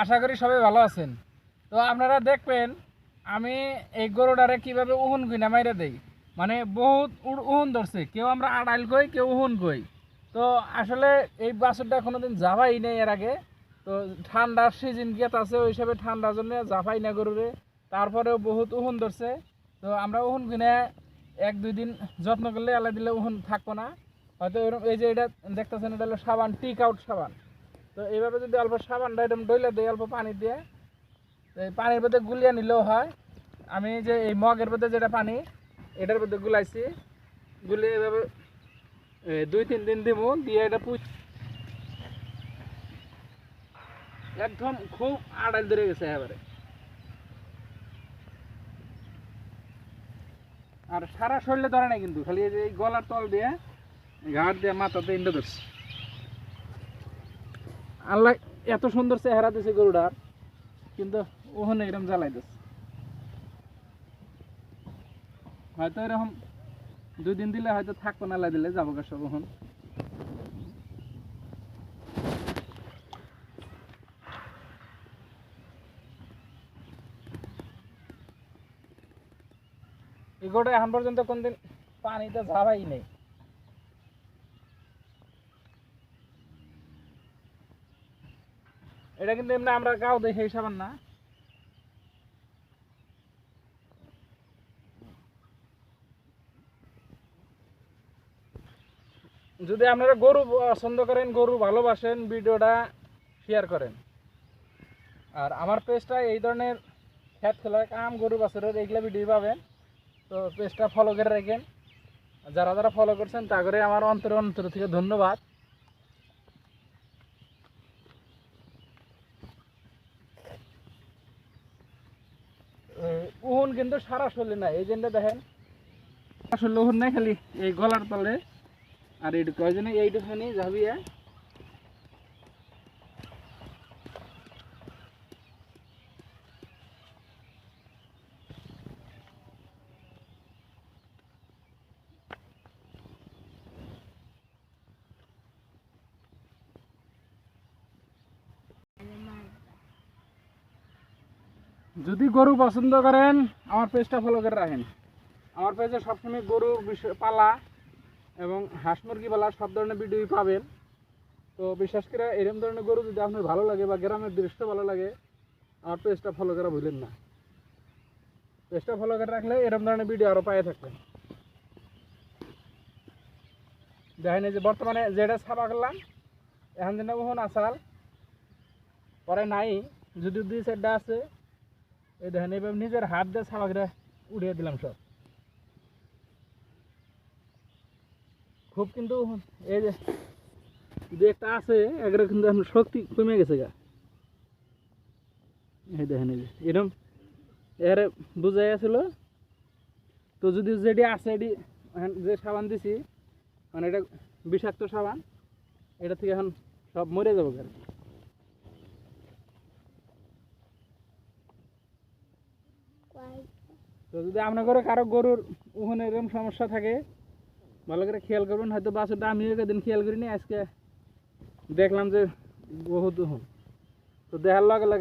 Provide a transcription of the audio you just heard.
আশা করি সবাই ভালো আছেন। তো আপনারা দেখবেন, আমি এই গরুটারে কীভাবে উহুন কিনা মাইরে দেই। মানে বহুত উহুন ধরছে। কেউ আমরা আড়াইল কই, কেউ উহুন কই। তো আসলে এই বাছুরটা কোনোদিন যাবাই নেই এর আগে। তো ঠান্ডার সিজন গেত আছে, ওই হিসাবে ঠান্ডার জন্য জাফাই না গরুরে। তারপরেও বহুত উহুন ধরছে। তো আমরা উহুন কিনে এক, দুই দিন যত্ন করলে আলাদা দিলে উহুন থাকব না। হয়তো এই যে এটা দেখতেছেন, এটা হলো সাবান, টিক আউট সাবান। তো এইভাবে যদি অল্প সাবানটা এরকম ডইলে দেয় অল্প পানি দিয়ে পানির মধ্যে গুলিয়ে নিলেও হয়। আমি যে এই মগের মধ্যে যেটা পানি, এটার মধ্যে গুলাইছি। গুলিয়ে এভাবে দুই তিন দিন দিব দিয়ে এটা পুষ একদম খুব আড়াল ধরে গেছে এবারে আর সারা শরীরে ধরে নাই কিন্তু, খালি এই গলার তল দিয়ে ঘাট দিয়ে, মাথাতে ইন্ডো ধরছে। আল্লাহ এত সুন্দর চেহারা দিছে গরুটার, কিন্তু ওখানে এরকম জ্বালাই দিচ্ছে হয়তো এরকম দুই দিন দিলে হয়তো থাকব না দিলে যাব গা সব ওখান এই গরুটা এখন পর্যন্ত কোনদিন পানিতে ঝাবাই নেই। এটা কিন্তু এমনি আমরা গাও দেখে হিসাবের না। যদি আপনারা গরু পছন্দ করেন, গরু ভালোবাসেন, ভিডিওটা শেয়ার করেন। আর আমার পেজটা এই ধরনের খ্যাত খেলার কাম গরু, বাছরের এইগুলা ভিডিও পাবেন। তো পেজটা ফলো করে রাখেন। যারা যারা ফলো করছেন, তা করে আমার অন্তর অন্তর থেকে ধন্যবাদ উহুন কিন্তু সারা শরীরে নাই। এই জন্য দেখেন, আসলে উহুন নাই খালি এই গলার তলে। আর এইটুকু ওই জন্য এইটুখানি যাবিয়া যদি গরু পছন্দ করেন, আমার পেজটা ফলো করে রাখেন। আমার পেজে সবসময় গরু বিষয় পালা এবং হাঁস মুরগি পালা, সব ধরনের ভিডিওই পাবেন। তো বিশেষ করে এরকম ধরনের গরু যদি আপনার ভালো লাগে বা গ্রামের দৃশ্য ভালো লাগে, আমার পেজটা ফলো করা ভুলেন না। পেজটা ফলো করে রাখলে এরকম ধরনের ভিডিও আরও পায়ে থাকবেন দেখেন যে বর্তমানে যেটা ছাপা করলাম। এখন যেন ওহন আসাল। পরে নাই যদি দুই সাইডটা আছে। এই দেখেন, এইভাবে নিজের হাত দিয়ে ছাপা উড়িয়ে দিলাম সব খুব কিন্তু এই যে একটা আছে এগুলো কিন্তু শক্তি কমে গেছে গা এই দেখেন, এই যে এরকম এর বুঝাই আছিল, তো যদি যেটি আছে, এটি যে সাবান দিছি মানে এটা বিষাক্ত সাবান, এটা থেকে এখন সব মরে যাব আর কি। তো যদি আপনার ঘরে কারও গরুর উহনে এরকম সমস্যা থাকে, ভালো করে খেয়াল করবেন, হয়তো বাছুরটা আমিও একদিন খেয়াল করিনি, আজকে দেখলাম যে বহুত উহন। তো দেখার লগে লগে